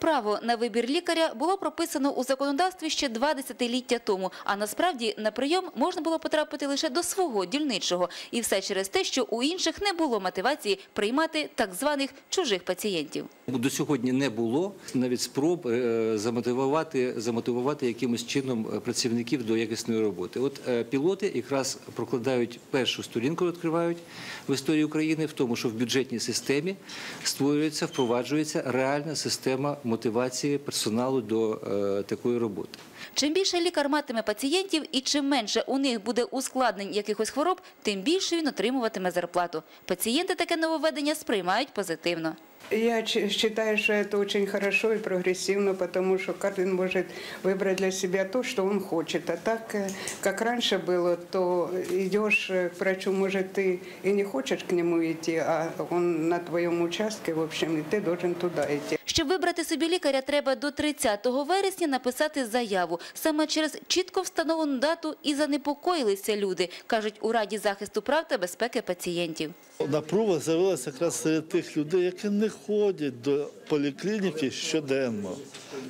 Право на вибір лікаря було прописано у законодавстві ще два десятиліття тому, а насправді на прийом можна було потрапити лише до свого дільничого. І все через те, що у інших не було мотивації приймати так званих чужих пацієнтів. До сьогодні не було навіть спроб е, замотивувати, замотивувати якимось чином працівників до якісної роботи. От е, пілоти якраз прокладають першу сторінку, відкривають в історії України в тому, що в бюджетній системі створюється, впроваджується реальна система мотивації персоналу до е, такої роботи. Чим більше лікар матиме пацієнтів і чим менше у них буде ускладнень якихось хвороб, тим більше він отримуватиме зарплату. Пацієнти таке нововведення сприймають позитивно. Я ч- считаю, что это очень хорошо и прогрессивно, потому что каждый может выбрать для себя то, что он хочет. А так, э, как раньше было, то идешь э, к врачу, может, ты и не хочешь к нему идти, а он на твоем участке, в общем, и ты должен туда идти. Щоб вибрати собі лікаря, треба до 30 вересня написати заяву. Саме через чітко встановлену дату і занепокоїлися люди, кажуть у Раді захисту прав та безпеки пацієнтів. Напруга з'явилася якраз серед тих людей, які не ходять до поліклініки щоденно,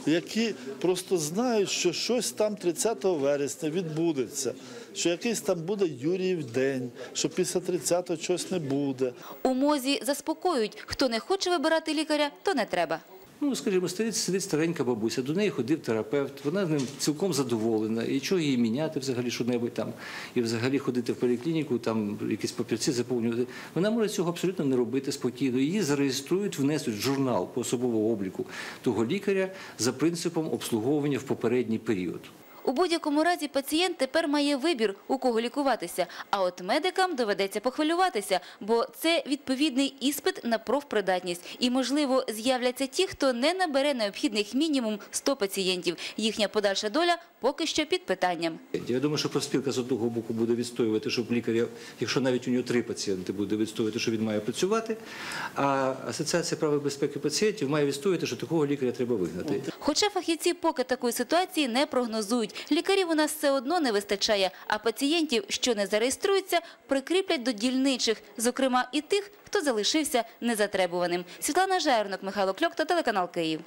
які просто знають, що щось там 30 вересня відбудеться, що якийсь там буде Юріїв день, що після 30-го щось не буде. У МОЗі заспокоюють, хто не хоче вибирати лікаря, то не треба. Ну, скажімо, сидить, сидить старенька бабуся, до неї ходив терапевт, вона з ним цілком задоволена. І чого їй міняти взагалі що-небудь там, і взагалі ходити в поліклініку, там якісь папірці заповнювати. Вона може цього абсолютно не робити спокійно. Її зареєструють, внесуть в журнал по особового обліку того лікаря за принципом обслуговування в попередній період. У будь-якому разі пацієнт тепер має вибір, у кого лікуватися. А от медикам доведеться похвилюватися, бо це відповідний іспит на профпридатність. І, можливо, з'являться ті, хто не набере необхідних мінімум 100 пацієнтів. Їхня подальша доля поки що під питанням. Я думаю, що профспілка з одного боку буде відстоювати, щоб лікаря, якщо навіть у нього три пацієнти, буде відстоювати, що він має працювати. А Асоціація прав безпеки пацієнтів має відстоювати, що такого лікаря треба вигнати. Хоча фахівці поки такої ситуації не прогнозують. Лікарів у нас все одно не вистачає, а пацієнтів, що не зареєструються, прикріплять до дільничих, зокрема і тих, хто залишився незатребуваним. Світлана Жернок, Михайло Кльок та телеканал Київ.